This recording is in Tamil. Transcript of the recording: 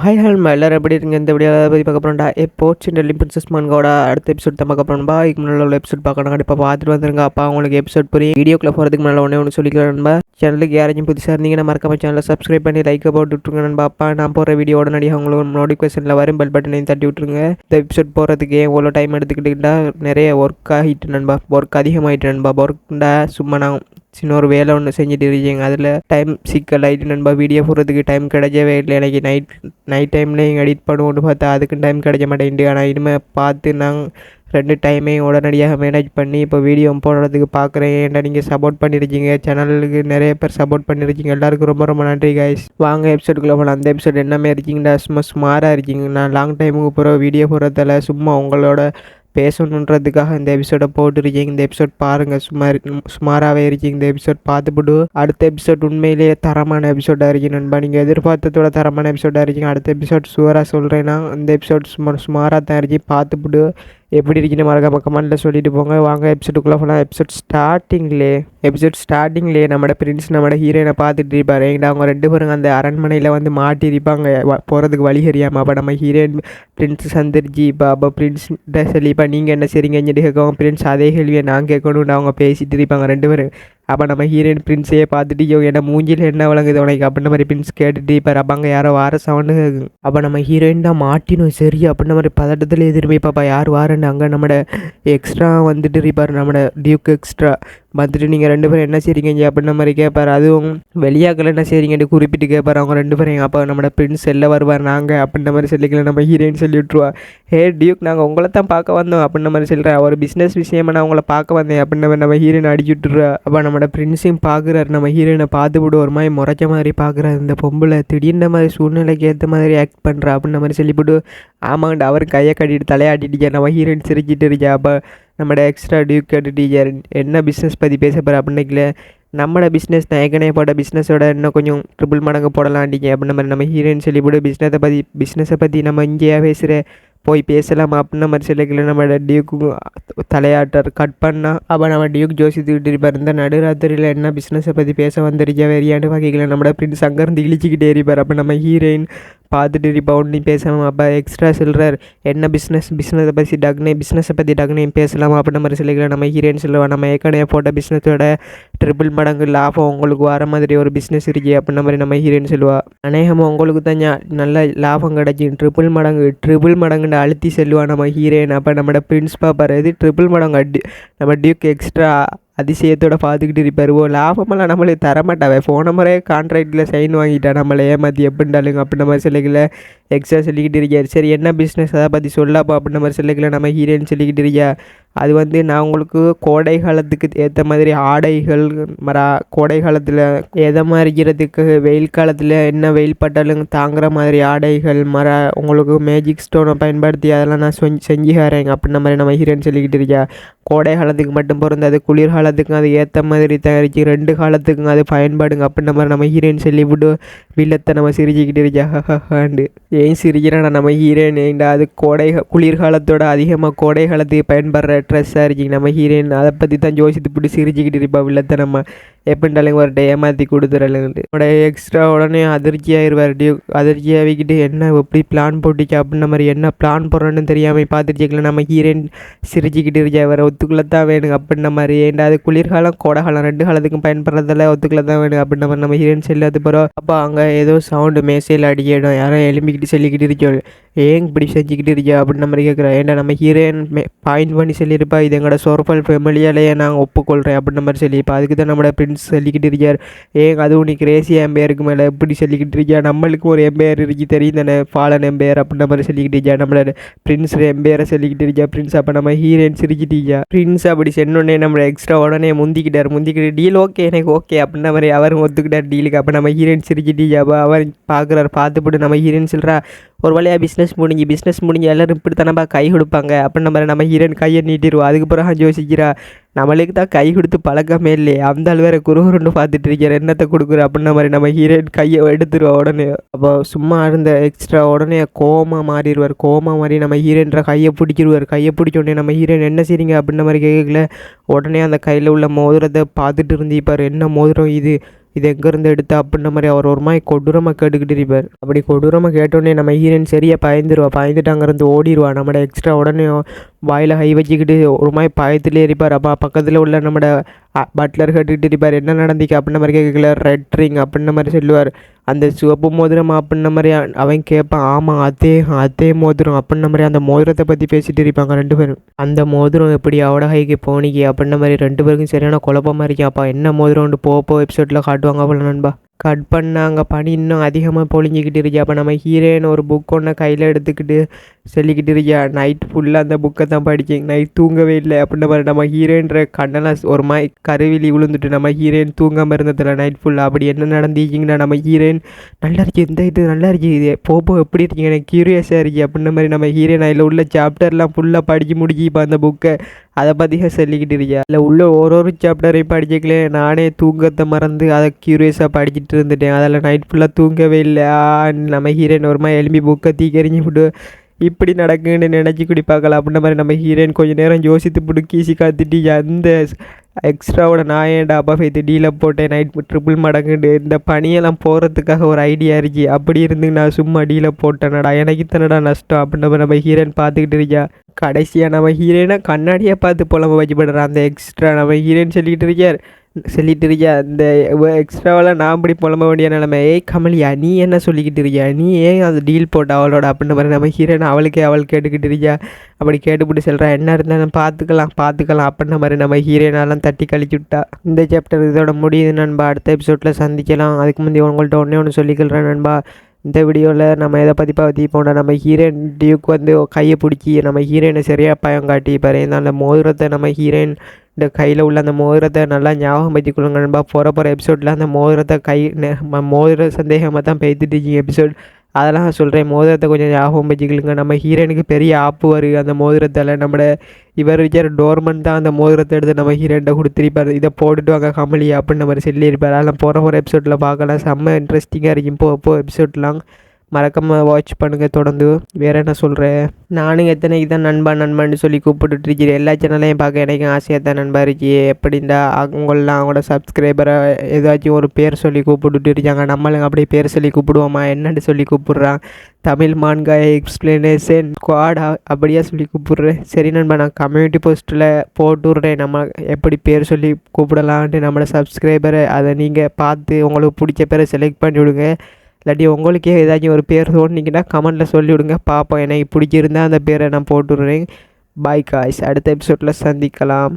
ஹாய் ஹாய் எல்லோரும் எப்படி இருங்க இந்த வீடியோ பற்றி பார்க்க போகிறோம்டா எப்போ சின்ன பிரின்சஸ் மன்கோட அடுத்த எபிசோட் தான் பார்க்க போகிறோம்பா இதுக்கு முன்னாடி உள்ள எபிசோட் பார்க்கணும். கண்டிப்பாக பார்த்துட்டு வந்துருங்க அப்பா. உங்களுக்கு எபிசோட் புரியும். வீடியோக்குள்ளே போகிறதுக்கு முன்னாடி ஒன்றே ஒன்று சொல்லிக்கிறேன்பா சேனலுக்கு யாராச்சும் புதுசாக இருந்தீங்கன்னா மறக்காம சேனலை சப்ஸ்கிரைப் பண்ணி லைக் போட்டு விட்டுருங்க நண்பா அப்பா. நான் போகிற வீடியோ உடனடியாக உங்களுக்கு நோட்டிஃபிகேஷனில் வரும். பெல் பட்டனையும் தட்டி விட்டுருங்க. இந்த எபிசோட் போகிறதுக்கு எவ்வளோ இவ்வளோ டைம் எடுத்துக்கிட்டுக்கிட்டா நிறைய ஒர்க் ஆகிட்டு நண்பா. ஒர்க் அதிகமாகிட்டு நண்பா. ஒர்க்குண்டா சும்மா நான் சின்ன ஒரு வேலை ஒன்று செஞ்சுட்டு இருக்கீங்க. அதில் டைம் சிக்கல் ஆகிட்டு நண்பா வீடியோ போடுறதுக்கு டைம் கிடைக்கவே இல்லை. எனக்கு நைட் நைட் டைம்லேயும் எடிட் பண்ணுவோன்னு பார்த்தா அதுக்கு டைம் கிடைக்க மாட்டேங்குது. ஆனால் இனிமேல் பார்த்து நாங்கள் ரெண்டு டைமையும் உடனடியாக மேனேஜ் பண்ணி இப்போ வீடியோ போடுறதுக்கு பார்க்குறேன். ஏன்டா நீங்கள் சப்போர்ட் பண்ணியிருக்கீங்க சேனலுக்கு நிறைய பேர் சப்போர்ட் பண்ணியிருக்கீங்க எல்லாருக்கும் ரொம்ப ரொம்ப நன்றி கைஸ் வாங்க எபிசோடுக்குள்ளே போகலாம் அந்த எபிசோட் என்னமே இருக்கீங்கடா? சும்மா சுமாராக இருக்கீங்க. நான் லாங் டைமுக்கு போகிற வீடியோ போடுறதால சும்மா உங்களோட பேசணுன்றதுக்காக இந்த எபிசோடை போட்டுருக்கீங்க. இந்த எபிசோட் பாருங்கள் சுமார் சுமாராகவே இருக்கீங்க. இந்த எபிசோட் பார்த்துப்பிடு. அடுத்த எபிசோட் உண்மையிலேயே தரமான எபிசோடாக இருக்கு நண்பா. நீங்கள் எதிர்பார்த்ததோட தரமான எபிசோடாக இருக்கீங்க. அடுத்த எபிசோட் சுவராக சொல்கிறேன்னா இந்த எபிசோட் சுமார் சுமாராக தான் இருக்கு. பார்த்துப்பிடு. எப்படி இருக்குன்னு மறக்காம கமெண்ட்டில் சொல்லிட்டு போங்க. வாங்க எபிசோடுக்குள்ளே போகலாம் எபிசோட் ஸ்டார்டிங்லே எபிசோட் ஸ்டார்டிங்லேயே நம்மளோட பிரின்ஸ் நம்மளோட ஹீரோயினை பார்த்துட்டு இருப்பார். எங்கிட்ட அவங்க ரெண்டு பேரும் அந்த அரண்மனையில் வந்து மாட்டியிருப்பாங்க போகிறதுக்கு வழி தெரியாமல் அப்போ நம்ம ஹீரோயின் பிரின்ஸ் சந்திரிஜி இப்போ அப்போ பிரின்ஸ்கிட்ட சொல்லி நீங்கள் என்ன சரிங்கன்னு கேட்கவும் பிரின்ஸ் அதே கேள்வியை நான் கேட்கணும்னு அவங்க பேசிட்டு இருப்பாங்க ரெண்டு பேரும். அப்போ நம்ம ஹீரோயின் பிரின்ஸையே பார்த்துட்டு யோ என்ன மூஞ்சியில் என்ன வழங்குது உனக்கு? அப்படின்ற மாதிரி பிரின்ஸ் கேட்டுட்டு இப்போ அப்போ அங்கே யாரோ வார சவுண்டு அப்போ நம்ம ஹீரோயின் தான் மாட்டினோம் சரி அப்படின்ற மாதிரி பதட்டத்தில் எதிர்ப்பு பாப்பா யார் வாரன்னு அங்கே நம்மட எக்ஸ்ட்ரா வந்துட்டு இருப்பார் நம்மட டியூக் எக்ஸ்ட்ரா வந்துட்டு நீங்கள் ரெண்டு பேரும் என்ன செய்றீங்க அப்படின்ன மாதிரி கேட்பார் அதுவும் வெளியாக்கள் என்ன செய்றீங்கன்னு குறிப்பிட்டு கேட்பார் அவங்க ரெண்டு பேரும் அப்போ நம்மளோட பிரின்ஸ் எல்லாம் வருவார் நாங்கள் அப்படின்ற மாதிரி சொல்லிக்கல. நம்ம ஹீரோயின் சொல்லி விட்ருவா ஹே டியூக் நாங்கள் உங்களை தான் பார்க்க வந்தோம் அப்படின்ற மாதிரி சொல்கிறேன் ஒரு பிஸ்னஸ் விஷயமா நான் உங்களை பார்க்க வந்தேன் அப்படின்ற மாதிரி நம்ம ஹீரோயின் அடிச்சு விட்டுருவா. அப்போ நம்மளோட பிரின்ஸையும் பார்க்குறாரு நம்ம ஹீரோயினை பார்த்து விட்டு ஒரு மாதிரி முறைச்ச மாதிரி பார்க்குறாரு இந்த பொம்பளை திடீர்னு மாதிரி சூழ்நிலைக்கு ஏற்ற மாதிரி ஆக்ட் பண்ணுறா அப்படின்ற மாதிரி சொல்லிவிட்டு ஆமாங்கண்டா அவர் கையை கட்டிட்டு தலையாட்டிட்டு நம்ம ஹீரோயின் சிரிச்சிட்டு இருக்கா. அப்போ நம்மளோட எக்ஸ்ட்ரா டியூ கேட்டுட்டு என்ன பிஸ்னஸ் பற்றி பேச போகிற அப்படின்னைக்கில் நம்மளோட பிஸ்னஸ் நான் ஏற்கனவே போட்ட பிஸ்னஸோட இன்னும் கொஞ்சம் ட்ரிபிள் மடங்கு போடலாண்டிங்க அப்படின்ன மாதிரி நம்ம ஹீரோயின் சொல்லி போட்டு பிஸ்னஸை பற்றி பிஸ்னஸை பற்றி நம்ம இங்கேயா பேசுகிற போய் பேசலாம் அப்படின்ன மாதிரி சொல்லிக்கல. நம்ம டியூக்கு தலையாட்டர் கட் பண்ணால் அப்போ நம்ம டியூக் ஜோசி தூக்கிட்டு இருப்பார் இந்த நடுராத்திரியில் என்ன பிஸ்னஸை பற்றி பேச வந்திருக்கா வெறியாண்டு வகைகளை நம்மளோட பிரிண்ட் அங்கேருந்து இழிச்சிக்கிட்டே இருப்பார். அப்போ நம்ம ஹீரோயின் பார்த்துட்டு இப்போ ஒன்றையும் பேசாமல் அப்போ எக்ஸ்ட்ரா சொல்கிறார் என்ன பிஸ்னஸ் பிஸ்னஸை பற்றி டக்னே பிஸ்னஸை பற்றி டக்னே பேசலாம்? அப்படின்ற மாதிரி சொல்லிக்கலாம் நம்ம ஹீரோயின் சொல்லுவோம். நம்ம ஏற்கனவே போட்ட பிஸ்னஸோட ட்ரிபிள் மடங்கு லாபம் உங்களுக்கு வர மாதிரி ஒரு பிஸ்னஸ் இருக்கு அப்படின்ற மாதிரி நம்ம ஹீரோயின் சொல்லுவாள் அநேகமாக உங்களுக்கு தான் நல்ல லாபம் கிடைக்கும். ட்ரிபிள் மடங்கு ட்ரிபிள் மடங்குன்னு அழுத்தி செல்லுவாள் நம்ம ஹீரோயின் அப்போ நம்மளோட பிரின்ஸ் பாப்பார் இது ட்ரிபிள் மடங்கு நம்ம டியூக் எக்ஸ்ட்ரா அதிசயத்தோட பார்த்துக்கிட்டு இருப்பார். ஓ லாபமெல்லாம் நம்மளுக்கு தரமாட்டாவே. போன முறை கான்ட்ராக்டில் சைன் வாங்கிட்டா நம்மளை ஏமாற்றி எப்படின்றாலுங்க அப்படின்ற மாதிரி சொல்லிக்கல எக்ஸ்ட்ரா சொல்லிக்கிட்டு இருக்கார் சரி என்ன பிஸ்னஸ் அதை பற்றி சொல்லாப்பா. அப்படின்ற மாதிரி சொல்லிக்கல நம்ம ஹீரோயின் சொல்லிக்கிட்டு இருக்கியா? அது வந்து நான் உங்களுக்கு கோடை காலத்துக்கு ஏற்ற மாதிரி ஆடைகள் மரா கோடை காலத்தில் எதை மாதிரிக்கிறதுக்கு வெயில் காலத்தில் என்ன வெயில் பட்டாலும் தாங்குற மாதிரி ஆடைகள் மர உங்களுக்கு மேஜிக் ஸ்டோனை பயன்படுத்தி அதெல்லாம் நான் செஞ்சு செஞ்சு வரேங்க அப்படின்ற மாதிரி நம்ம ஹீரோன் சொல்லிக்கிட்டு இருக்கியா கோடை காலத்துக்கு மட்டும் பொருந்தாது குளிர்காலத்துக்கும் அது ஏற்ற மாதிரி தயாரிச்சு ரெண்டு காலத்துக்கும் அது பயன்பாடுங்க அப்படின்ற மாதிரி நம்ம ஹீரோயின் சொல்லிவிட்டு வில்லத்தை நம்ம சிரிச்சுக்கிட்டு இருக்கியாண்டு ஏன் சிரிக்கிறானா நம்ம ஹீரோயின்? ஏண்டா அது கோடை குளிர்காலத்தோட அதிகமாக கோடை காலத்துக்கு பயன்படுற ட்ரெஸ்ஸாக இருக்கீங்க. நம்ம ஹீரோயின் அதை பற்றி தான் ஜோசித்து பிடிச்சி சிரிச்சுக்கிட்டு இருப்பா. வில்லத்தை நம்ம எப்படின்றாலும் ஒரு ஏமாற்றி கொடுத்துறலுங்கட்டு உடைய எக்ஸ்ட்ரா உடனே அதிர்ச்சியாகிடுவார் டியூ அதிர்ச்சியாகிக்கிட்டு என்ன எப்படி பிளான் போட்டிக்க அப்படின்ற மாதிரி என்ன பிளான் போடுறோன்னு தெரியாமல் பார்த்துருச்சிக்கல நம்ம ஹீரோயின் சிரிச்சுக்கிட்டு இருக்கா. வேறு ஒத்துக்குள்ள தான் வேணும் அப்படின்ற மாதிரி. ஏன்டா அது குளிர்காலம் கோடைகாலம் ரெண்டு காலத்துக்கும் பயன்படுறதில்ல ஒத்துக்குள்ள தான் வேணும் அப்படின்ற மாதிரி நம்ம ஹீரோயின் செல்லாது போகிறோம் அப்போ அங்கே ஏதோ சவுண்டு மேசையில் அடிக்கிடும் யாரும் எலும்பிக்கிட்டு சொல்லிக்கிட்டு இருக்கோம் ஏன் இப்படி செஞ்சுக்கிட்டு இருக்கியா அப்படின்னு மாதிரி கேட்குறேன். ஏன்டா நம்ம ஹீரோயின் பாயிண்ட் பண்ணி சொல்லியிருப்பா இது எங்களோட சோர்ஃபல் ஃபேமிலியாலேயே நாங்கள் ஒப்புக்கொள்கிறேன் அப்படின்ற மாதிரி சொல்லியிருப்பா. அதுக்கு தான் நம்மளோட பிரின்ஸ் சொல்லிக்கிட்டு இருக்கார். ஏன் அதுவும் நீ கிரேசி எம்பையருக்கு மேலே எப்படி சொல்லிக்கிட்டு இருக்கியா? நம்மளுக்கு ஒரு எம்பையர் இருக்கு தெரியும் தானே ஃபாலன் எம்பையர் அப்படின்ற மாதிரி சொல்லிக்கிட்டு இருக்கியா? நம்மளோட பிரின்ஸ் எம்பையரை சொல்லிக்கிட்டு இருக்கியா? பிரின்ஸ் அப்போ நம்ம ஹீரோயின் சிரிச்சிட்டியா பிரின்ஸ் அப்படி சென்னொடனே நம்மளை எக்ஸ்ட்ரா உடனே முந்திக்கிட்டார். முந்திக்கிட்டு டீல் ஓகே எனக்கு ஓகே அப்படின்ற மாதிரி அவரும் ஒத்துக்கிட்டார் டீலுக்கு அப்போ நம்ம ஹீரோயின் சிரிச்சிட்டியா அப்போ அவர் பார்க்குறாரு பார்த்துப்பட்டு நம்ம ஹீரோயின் சொல்கிறா ஒரு வழியாக பிஸ்னஸ் முடிஞ்சு பிஸ்னஸ் முடிஞ்சு எல்லோரும் இப்படி தானப்பா கை கொடுப்பாங்க. அப்படின்ன மாதிரி நம்ம ஹீரோயின் கையை நீட்டிடுவோம். அதுக்கப்புறம் யோசிக்கிறா நம்மளுக்கு தான் கை கொடுத்து பழக்கமே இல்லையே. அந்த ஆள் வேறு குருகுருன்னு பார்த்துட்டு இருக்கிற என்னத்தை கொடுக்குற அப்படின்ன மாதிரி நம்ம ஹீரோயின் கையை எடுத்துருவா உடனே. அப்போ சும்மா இருந்த எக்ஸ்ட்ரா உடனே கோமா மாறிடுவார். கோமா மாதிரி நம்ம ஹீரோயின்ற கையை பிடிக்கிடுவார் கையை பிடிச்ச உடனே நம்ம ஹீரோயின் என்ன செய்றீங்க அப்படின்ன மாதிரி கேட்கல உடனே அந்த கையில் உள்ள மோதிரத்தை பார்த்துட்டு இருந்திப்பார் என்ன மோதிரம் இது? இது எங்கேருந்து எடுத்து அப்படின்ற மாதிரி அவர் ஒரு மாதிரி கொடூரமாக கேட்டுக்கிட்டு இருப்பார். அப்படி கொடூரமாக கேட்டோடனே நம்ம ஹீரோயின் சரியாக பயந்துருவா. பயந்துட்டாங்கிறது ஓடிடுவா நம்மளோட எக்ஸ்ட்ரா உடனே வாயில் கை வச்சுக்கிட்டு ஒரு மாதிரி பயத்துலேயே இருப்பார். அப்போ பக்கத்தில் உள்ள நம்மளோட பட்லர் கேட்டுக்கிட்டு இருப்பார் என்ன நடந்திக்கு அப்படின்ன மாதிரி கேட்கல. ரெட் ரிங் அப்படின்ன மாதிரி சொல்லுவார். அந்த சிவப்பு மோதிரம் அப்படின்ன மாதிரி அவன் கேட்பான். ஆமாம் அதே அதே மோதிரம் அப்படின்ன மாதிரி அந்த மோதிரத்தை பற்றி பேசிட்டு இருப்பாங்க ரெண்டு பேரும். அந்த மோதிரம் எப்படி அவட கைக்கு போனிக்கு அப்படின்ன மாதிரி ரெண்டு பேருக்கும் சரியான குழப்பமாக இருக்கேன் அப்பா என்ன மோதிரம்னு போக போ எபிசோடில் காட்டுவாங்க போல நண்பா. கட் பண்ணாங்க. பனி இன்னும் அதிகமாக பொழிஞ்சிக்கிட்டு இருக்கா அப்போ நம்ம ஹீரோயின் ஒரு புக் ஒன்று கையில் எடுத்துக்கிட்டு சொல்லிக்கிட்டு இருக்கியா? நைட் ஃபுல்லாக அந்த புக்கை தான் படிக்கேன் நைட் தூங்கவே இல்லை. அப்படின்ற மாதிரி நம்ம ஹீரோயின்ற கண்ணெல்லாம் ஒரு மாதிரி கருவிலி விழுந்துட்டு நம்ம ஹீரோயின் தூங்காமல் இருந்ததில்ல நைட் ஃபுல்லாக அப்படி என்ன நடந்துக்கிங்கன்னா நம்ம ஹீரோயின் நல்லா இருக்கு இந்த இது நல்லா இருக்கு இது போப்போ எப்படி இருக்கீங்க? எனக்கு கியூரியஸாக இருக்கு. அப்படின்ற மாதிரி நம்ம ஹீரோயின் அதில் உள்ள சாப்டர்லாம் ஃபுல்லாக படித்து முடிச்சு இப்போ அந்த புக்கை அதை பற்றியே சொல்லிக்கிட்டு இருக்கியா? இல்லை உள்ள ஒரு ஒரு சாப்டரையும் படிச்சிக்கலே நானே தூங்கத்தை மறந்து அதை க்யூரியஸாக படிச்சுட்டு இருந்துட்டேன் அதில் நைட் ஃபுல்லாக தூங்கவே இல்லை. நம்ம ஹீரோயின் ஒருமா எலும்பி புக்கை தீக்கறிஞ்சு விட்டு இப்படி நடக்குன்னு நினச்சி குடி பார்க்கலாம் அப்படின்ற மாதிரி நம்ம ஹீரோயின் கொஞ்ச நேரம் யோசித்து பிடி கீசி காத்துட்டு அந்த எக்ஸ்ட்ராவோட நான் ஏன்டா அப்பா ஃபைத்து டீல போட்டேன்? நைட் ட்ரிபிள் மடங்குண்டு இந்த பனியெல்லாம் போகிறதுக்காக ஒரு ஐடியா இருக்கு. அப்படி இருந்து நான் சும்மா டீல போட்டேனடா. எனக்கு இத்தனடா நஷ்டம். அப்படின்ற மாதிரி நம்ம ஹீரோயின் பார்த்துக்கிட்டு இருக்கியா கடைசியாக நம்ம ஹீரோயினை கண்ணாடியை பார்த்து புலம்ப வச்சுப்படுறான் அந்த எக்ஸ்ட்ரா நம்ம ஹீரோயின் சொல்லிக்கிட்டு இருக்கியார் சொல்லிட்டு இருக்கியா? இந்த எக்ஸ்ட்ராவெல்லாம் நான் இப்படி புலம்ப வேண்டிய நிலைமை. ஏய் கமலியா நீ என்ன சொல்லிக்கிட்டு இருக்கியா? நீ ஏன் அது டீல் போட்ட அவளோட அப்படின்னு மாதிரி நம்ம ஹீரோயின் அவளுக்கே அவள் கேட்டுக்கிட்டு இருக்கியா? அப்படி கேட்டுப்பிட்டு சொல்கிறா என்ன இருந்தாலும் பார்த்துக்கலாம் பார்த்துக்கலாம் அப்படின்ன மாதிரி நம்ம ஹீரோயினாலாம் தட்டி கழிச்சு விட்டா. இந்த சாப்டர் இதோட முடியுது நண்பா. அடுத்த எபிசோடில் சந்திக்கலாம். அதுக்கு முந்தைய உங்கள்கிட்ட ஒன்றே ஒன்று சொல்லிக்கிறேன் நண்பா. இந்த வீடியோவில் நம்ம எதை பற்றி பற்றி போனால் நம்ம ஹீரோயின் டியூக்கு வந்து கையை பிடிச்சி நம்ம ஹீரோயினை சரியாக பயம் காட்டி பாரு. அந்த மோதிரத்தை நம்ம ஹீரோயின் இந்த கையில் உள்ள அந்த மோதிரத்தை நல்லா ஞாபகம் வச்சுக்கொள்ளுங்க நண்பா. போகிற போகிற எபிசோடில் அந்த மோதிரத்தை கை ம- மோதிர சந்தேகமாக தான் பேத்துட்டு எபிசோட் அதெல்லாம் சொல்கிறேன் மோதிரத்தை கொஞ்சம் ஞாபகம் வச்சுக்கலுங்க நம்ம ஹீரோனுக்கு பெரிய ஆப்பு வருது அந்த மோதிரத்தால். நம்மளோட இவர் விஜய் டோர்மன் தான் அந்த மோதிரத்தை எடுத்து நம்ம ஹீரோன்ட்ட கொடுத்துருப்பார். இதை போட்டுட்டு வாங்க கமலி அப்படின்னு நம்ம சொல்லியிருப்பார் அதெல்லாம் போகிற போகிற எபிசோடில் பார்க்கலாம். செம்ம இன்ட்ரெஸ்டிங்காக இருக்கும். போ போ எபிசோட்லாம் மறக்காம வாட்ச் பண்ணுங்கள் தொடர்ந்து. வேறு என்ன சொல்கிறேன் நானும் எத்தனை இதான் நண்பா நண்பான்னு சொல்லி கூப்பிட்டு இருக்கிறேன். எல்லா சேனலையும் பார்க்க எனக்கு ஆசையாக தான் நண்பா இருக்கு. எப்படின்டா அவங்களாம் அவங்களோட சப்ஸ்கிரைபரை ஏதாச்சும் ஒரு பேர் சொல்லி கூப்பிட்டுட்டு இருக்காங்க. நம்மளுங்க அப்படியே பேர் சொல்லி கூப்பிடுவோமா? என்னன்னு சொல்லி கூப்பிடுறான். தமிழ் மான்கா எக்ஸ்பிளனேஷன் குவாடா அப்படியே சொல்லி கூப்பிடுறேன். சரி நண்பா நான் கம்யூனிட்டி போஸ்ட்டில் போட்டு விட்றேன் நம்ம எப்படி பேர் சொல்லி கூப்பிடலான்ட்டு நம்மளோட சப்ஸ்கிரைபரை அதை நீங்கள் பார்த்து உங்களுக்கு பிடிச்ச பேரை செலக்ட் பண்ணி விடுங்க. இல்லாட்டி உங்களுக்கே ஏதாச்சும் ஒரு பேர் சொன்னீங்கன்னா கமெண்ட்டில் சொல்லிவிடுங்க. பார்ப்போம். எனக்கு பிடிச்சிருந்தா அந்த பேரை நான் போட்டு விட்றேன் பாய் காய்ஸ் அடுத்த எபிசோடில் சந்திக்கலாம்.